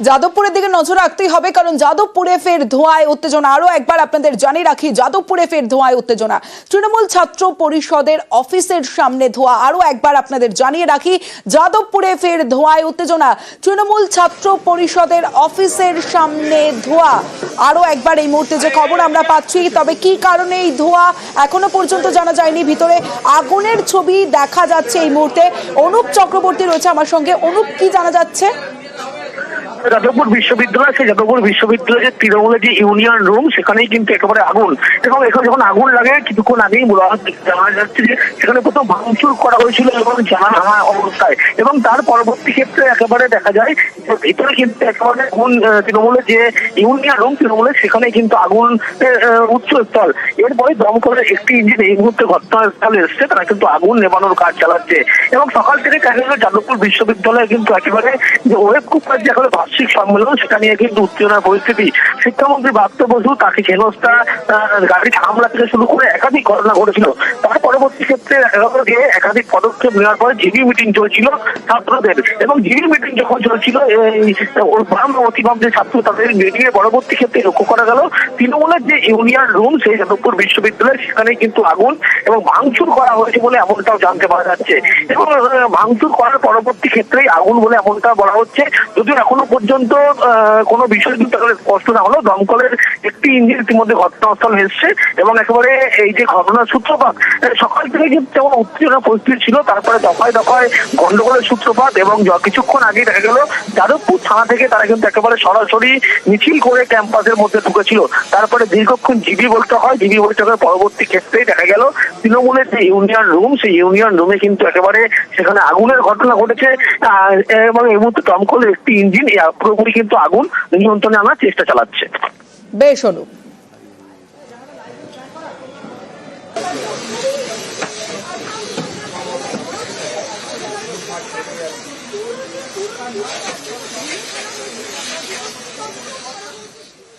যাদবপুরের দিকে নজর রাখতেই হবে, কারণ যাদবপুরে ফের ধোঁয়ায় উত্তেজনা। আরও একবার আপনাদের জানিয়ে রাখি, যাদবপুরে ফের ধোঁয়ায় উত্তেজনা। তৃণমূল ছাত্র পরিষদের অফিসের সামনে ধোঁয়া। আরও একবার আপনাদের জানিয়ে রাখি, যাদবপুরে ফের ধোঁয়ায় উত্তেজনা। তৃণমূল ছাত্র পরিষদের অফিসের সামনে ধোঁয়া। আরও একবার এই মুহূর্তে যে খবর আমরা পাচ্ছি, তবে কি কারণে এই ধোঁয়া এখনও পর্যন্ত জানা যায়নি ভিতরে? আগুনের ছবি দেখা যাচ্ছে এই মুহূর্তে। অনুপ চক্রবর্তী রয়েছে আমার সঙ্গে। অনুপ, কি জানা যাচ্ছে? যাদবপুর বিশ্ববিদ্যালয়, সেই যাদবপুর বিশ্ববিদ্যালয়ের তৃণমূলের যে ইউনিয়ন রুম, সেখানেই কিন্তু একেবারে আগুন। এবং এখানে যখন আগুন লাগে, কিছুক্ষণ আগেই জানা যাচ্ছে যে সেখানে প্রথম ভাঙচুর করা হয়েছিল এবং জানা ভাঙা অবস্থায়। এবং তার পরবর্তী ক্ষেত্রে একেবারে দেখা যায় যে ভিতরে কিন্তু একেবারে আগুন তৃণমূলের যে ইউনিয়ন রুম, তৃণমূলের সেখানে কিন্তু আগুন উচ্চ স্থল এরপরে দমকলের একটি ইঞ্জিন এই মুহূর্তে ঘটনাস্থলে এসছে, তারা কিন্তু আগুন নেবানোর কাজ চালাচ্ছে। এবং সকাল থেকে গেল যাদবপুর বিশ্ববিদ্যালয়ে কিন্তু একেবারে যে ওয়েব কুপার যে একেবারে বার্ষিক সম্মেলন সেটা নিয়ে কিন্তু উত্তেজনার পরিস্থিতি, শিক্ষামন্ত্রী বাপ্ত বসু তাকে হেনস্থা গাড়ি হামলা থেকে শুরু করে একাধিক ঘটনা ঘটেছিল। তার পরবর্তী ক্ষেত্রে একাধিক পদক্ষেপ নেওয়ার পরে জিবি মিটিং চলছিল ছাত্রদের এবং জিবি মিটিং যখন চলছিল, এই বাম অতিভাব যে ছাত্র তাদের মিটিং এর পরবর্তী ক্ষেত্রে লক্ষ্য করা গেল, তৃণমূলের যে ইউনিয়ন রুম সেই যাদবপুর বিশ্ববিদ্যালয়, সেখানে কিন্তু আগুন এবং ভাঙচুর করা হয়েছে বলে এমনটাও জানতে পারা যাচ্ছে। এবং ভাঙচুর করার পরবর্তী ক্ষেত্রেই আগুন বলে এমনটা বলা হচ্ছে, যদিও এখনও পর্যন্ত আহ, কোনো বিষয় কিন্তু একেবারে স্পষ্ট না হলো। দমকলের একটি ইঞ্জিন ইতিমধ্যে ঘটনাস্থলে এসছে এবং একেবারে এই যে ঘটনার সূত্রপাত সকাল থেকে কিন্তু যেমন উত্তেজনা পরিস্থিতি ছিল। তারপরে দফায় দফায় গন্ডগোলের সূত্রপাত এবং কিছুক্ষণ আগে দেখা গেল যাদবপুর থানা থেকে তারা কিন্তু একেবারে সরাসরি মিছিল করে ক্যাম্পাসের মধ্যে ঢুকেছিল। তারপরে দীর্ঘক্ষণ জিবি বৈঠক হয়। জিবি বৈঠকের পরবর্তী ক্ষেত্রে দেখা গেল তৃণমূলের যে ইউনিয়ন রুম সেই ইউনিয়ন রুমে কিন্তু একেবারে সেখানে আগুনের ঘটনা ঘটেছে। এবং এই মুহূর্তে দমকলের একটি ইঞ্জিন এই পুরোপুরি কিন্তু আগুন নিয়ন্ত্রণে আনার চেষ্টা চালাচ্ছে। বেশ অনুপ